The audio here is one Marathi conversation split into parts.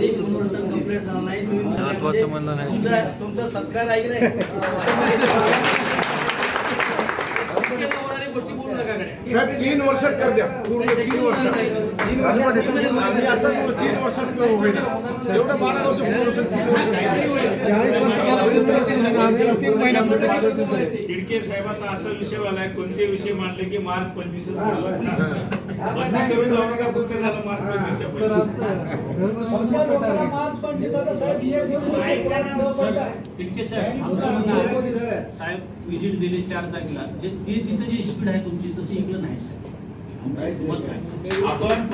त्यामध्ये पुनर्वसन कंप्लीट झालं नाही तुम्ही महत्त्वाचं म्हणलं नाही. तुमचा तुमचा सत्कार आहे की नाही? गोष्टी बोलू नका तीन वर्षात कर द्या. पूर्ण तीन वर्ष तीन वर्षात आम्ही आता तीन वर्षात होईल एवढं बारा तिडके साहेबाचा असा विषय आलाय कोणते विषय मांडले की मार्च पंचवीस बदली करून जाऊ नका फक्त झालं मार्च पंचवीसच्या पहिले. तितके साहेब विजिट दिले चार तारखेला. जे ते तिथं जी स्पीड आहे तुमची तशी इकडं नाही साहेब. आपण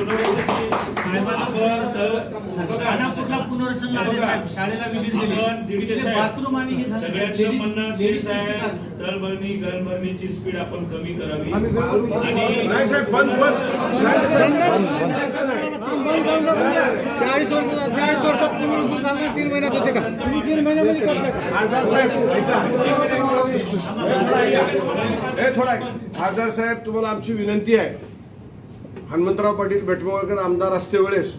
हे स्पीड कमी करावी. चाळीस वर्षात चाळीस वर्षात पुनर्वसन झालं तीन महिन्यात होते का? तीन महिन्यामध्ये खासदार साहेब ऐका. थोडा ऐका. खासदार साहेब तुम्हाला आमची विनंती आहे. हनुमंतराव पाटील बेटमोळकर आमदार असते वेळेस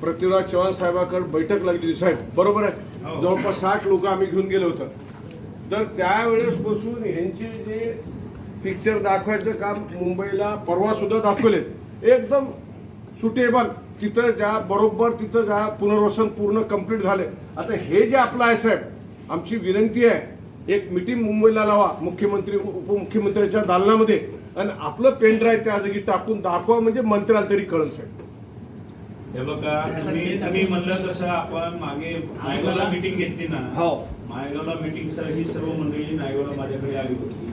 पृथ्वीराज चव्हाण साहेबाकडे बैठक लागली साहेब बरोबर आहे. जवळपास साठ लोक आम्ही घेऊन गेलो होतो. तर त्यावेळेसपासून ह्यांचे जे पिक्चर दाखवायचं काम मुंबईला परवा सुद्धा दाखवलेत. एकदम सुटेबल तिथं ज्या बरोबर तिथं ज्या पुनर्वसन पूर्ण कंप्लीट झाले आता हे जे आपलं आहे साहेब आमची विनंती आहे एक मिटिंग मुंबईला लावा मुख्यमंत्री उपमुख्यमंत्र्यांच्या दालनामध्ये. आणि आपलं पेन ड्राईव्ह त्या जागी टाकून दाखवा म्हणजे मंत्र्याला तरी कळल साहेब. हे बघा तुम्ही तुम्ही म्हणलं तसं आपण मागे नायगावला मीटिंग घेतली ना हो. नायगावला मीटिंग सर ही सर्व मंडळी नायगावला माझ्याकडे आली होती.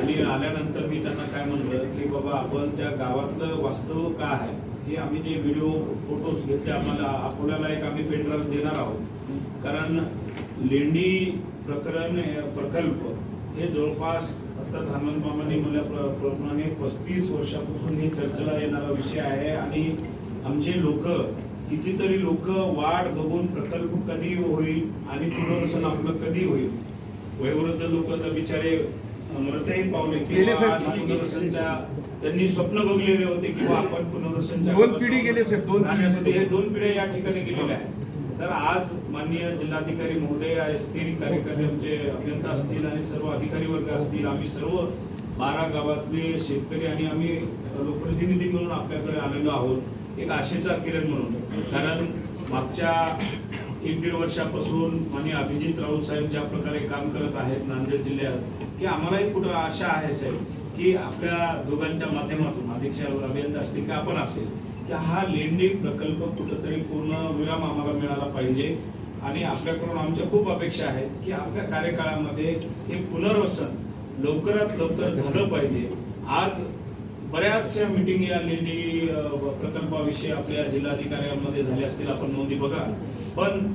आणि आल्यानंतर मी त्यांना काय म्हणलं की बाबा आपण त्या गावातलं वास्तव काय आहे? हे आम्ही जे व्हिडिओ फोटोज घेतले आम्हाला अकोल्याला एक आम्ही पेनड्राईव्ह देणार आहोत. कारण लेंडी प्रकरण प्रकल्प हे जवळपास सतत हनुमान मामाने म्हणल्याप्रमाणे पस्तीस वर्षापासून हे चर्चेला येणारा विषय आहे आणि आमचे लोक कितीतरी लोक वाढ बघून प्रकल्प कधी होईल आणि पुनर्वसन आपलं कधी होईल? वयोवृद्ध लोक तर बिचारे मृतही पावले पुनर्वसनच्या त्यांनी स्वप्न बघलेले होते किंवा आपण पुनर्वसनच्या दोन पिढी गेले साहेब, दोन हे दोन पिढ्या या ठिकाणी गेलेल्या आहेत. तर आज माननीय जिल्हाधिकारी महोदय असतील कार्यकर्ते आमचे अभियंता असतील आणि सर्व अधिकारी वर्ग असतील आम्ही सर्व बारा गावातले शेतकरी आणि आम्ही लोकप्रतिनिधी म्हणून आपल्याकडे आलेलो आहोत. एक आशेचा किरण म्हणून. कारण मागच्या एक दीड वर्षापासून माननीय अभिजित राऊत साहेब ज्या प्रकारे काम करत आहेत नांदेड जिल्ह्यात की आम्हालाही कुठं आशा आहे साहेब की आपल्या दोघांच्या माध्यमातून अधीक्षक अभियंता असतील की आपण असेल. की हा लेंडी प्रकल्प कुठंतरी पूर्ण विराम आम्हाला मिळाला पाहिजे. आणि आपल्याकडून आमच्या खूप अपेक्षा आहेत की आपल्या कार्यकाळामध्ये हे पुनर्वसन लवकरात लवकर झालं पाहिजे. आज बऱ्याचशा मिटिंग या लेंडी प्रकल्पाविषयी आपल्या जिल्हाधिकाऱ्यांमध्ये झाल्या असतील आपण नोंदी बघा. पण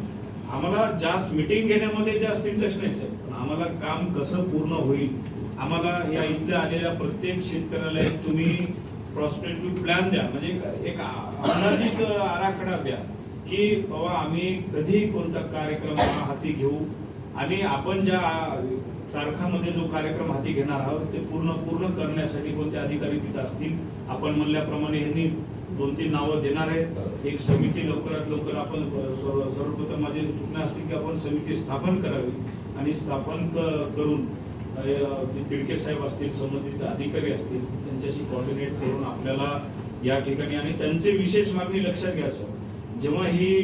आम्हाला जास्त मिटिंग घेण्यामध्ये जास्त इंटरेस्ट नाही सर पण आम्हाला काम कसं पूर्ण होईल? आम्हाला या इथल्या आलेल्या प्रत्येक शेतकऱ्याला तुम्ही प्रॉस्पेक्टिव्ह प्लॅन द्या. म्हणजे एक- अंदाजित आराखडा द्या की बाबा आम्ही कधी कोणता कार्यक्रम हाती घेऊ आणि आपण ज्या तारखामध्ये जो कार्यक्रम हाती घेणार आहोत ते पूर्ण पूर्ण करण्यासाठी कोणते अधिकारी तिथे असतील? आपण म्हणल्याप्रमाणे यांनी दोन तीन नावं देणार आहेत. एक समिती लवकरात लवकर आपण सर्वप्रथम माझे सूचना असतील की आपण समिती स्थापन करावी आणि स्थापन क- करून जे तिडके साहेब असतील संबंधित अधिकारी असतील त्यांच्याशी कॉर्डिनेट करून आपल्याला या ठिकाणी आणि त्यांचे विशेष मागणी लक्षात घ्या सर. जेव्हा ही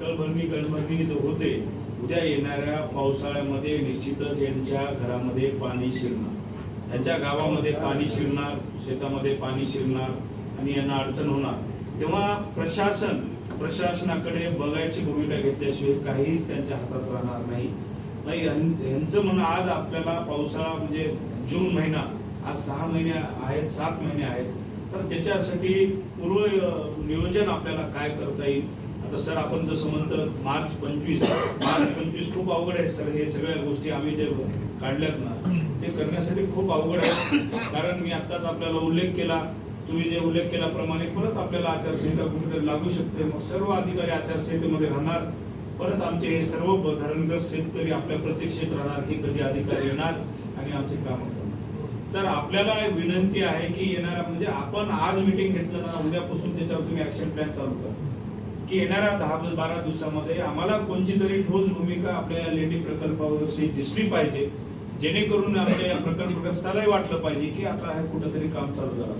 कळभरणी गळभरणी इथं होते उद्या येणाऱ्या पावसाळ्यामध्ये निश्चितच यांच्या घरामध्ये पाणी शिरणार. त्यांच्या गावामध्ये पाणी शिरणार शेतामध्ये पाणी शिरणार आणि यांना अडचण होणार. तेव्हा प्रशासन प्रशासनाकडे बघायची भूमिका घेतल्याशिवाय काहीच त्यांच्या हातात राहणार नाही. नाही यांचं म्हणणं आज आपल्याला पावसाळा म्हणजे जून महिना आज सहा महिने आहेत सात महिने आहेत. तर त्याच्यासाठी पूर्व नियोजन आपल्याला काय करता येईल? आता सर आपण जसं म्हणतो मार्च पंचवीस मार्च पंचवीस खूप अवघड आहे सर हे सगळ्या गोष्टी आम्ही जे काढल्यात ना ते करण्यासाठी खूप अवघड आहे. कारण मी आत्ताच आपल्याला उल्लेख केला तुम्ही जे उल्लेख केल्याप्रमाणे परत आपल्याला आचारसंहिता कुठेतरी लागू शकते. मग सर्व अधिकारी आचारसंहितेमध्ये राहणार. परत आमचे हे सर्व धरणग्रस्त शेतकरी आपल्या प्रतीक्षेत राहणार की कधी अधिकारी येणार आणि आमचे काम करणार. तर आपल्याला एक विनंती आहे की येणारा म्हणजे आपण आज मिटिंग घेतलं ना उद्यापासून त्याच्यावर तुम्ही ऍक्शन प्लॅन चालू करा. की येणाऱ्या दहा बारा दिवसामध्ये आम्हाला कोणती तरी ठोस भूमिका आपल्या या लेंडी दिसली पाहिजे जेणेकरून आमच्या या प्रकल्पग्रस्तालाही वाटलं पाहिजे की आता हे कुठंतरी काम चालू झालं.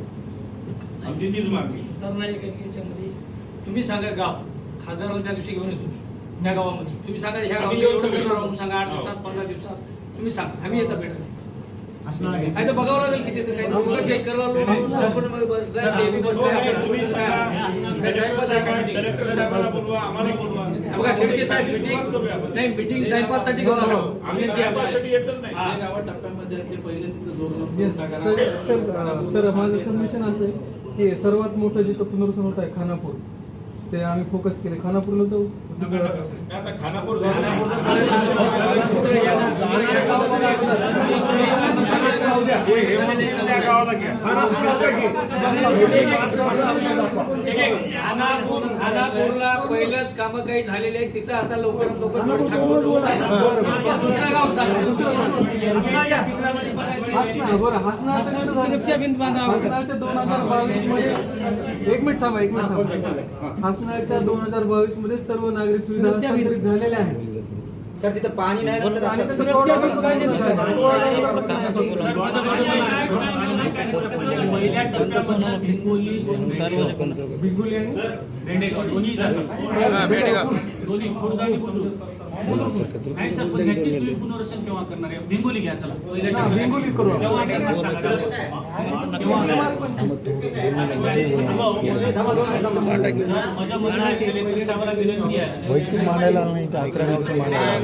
आमची तीच मागणी. सर नाही का याच्यामध्ये तुम्ही सांगा गाव. खासदाराला त्या दिवशी घेऊन येतो त्या गावामध्ये तुम्ही सांगा ह्या गावची. आहोत सांगा आठ हो. दिवसात पंधरा दिवसात तुम्ही सांगा आम्ही येतात भेटायला काय तर बघावं लागेल की तिथे काही लोकं चेक करायला लोक आपण मग बरं, जा, ते बी गोष्ट हो, आहे नाही, आपल्याला. तुम्ही सांगा काय कलेक्टर टाइमपास आहे का meeting? कलेक्टर साहेबांना बोलवा आम्हाला बोलवा बघा टिळके साहेब सुरुवात करूया मीटिंग आपण. नाही मीटिंग टाइमपाससाठी घेऊन आलो आम्ही टाइमपाससाठी येतच नाही. गावात टप्प्यामध्ये ते पहिले तिथं जोर सर माझं सबमिशन असं आहे की सर्वात मोठं जिथं पुनर्वसन होत आहे खानापूर ते आम्ही फोकस केले. खानापूरला जाऊ. खानापूर हे हेमंत त्या गावाला घ्या खानापूर आता घे. एक एक खानापूरला पहिलंच कामं काही झालेली आहेत तिथं आता लवकरात लवकर जोड टाकतो. दुसरं गाव हासना बरं हासनाचं कसं झालं? सुरक्षा भिंत बांधावं. हासनाच्या दोन हजार बावीसमध्ये एक मिनिट थांबा एक मिनिट थांबा हासनाच्या दोन हजार बावीसमध्ये सर्व नागरिक सुविधा सुरक्षा भिंत. हस्तांतरित झालेल्या आहेत सर तिथं पाणी नाही ना सर. दोन्ही खुर्द आणि पुनर्वसन केव्हा करणार आहे भिंगोली घ्या चला. भिंगोली करू आहे मांडायला नाही का अकरा गावचं मांडायला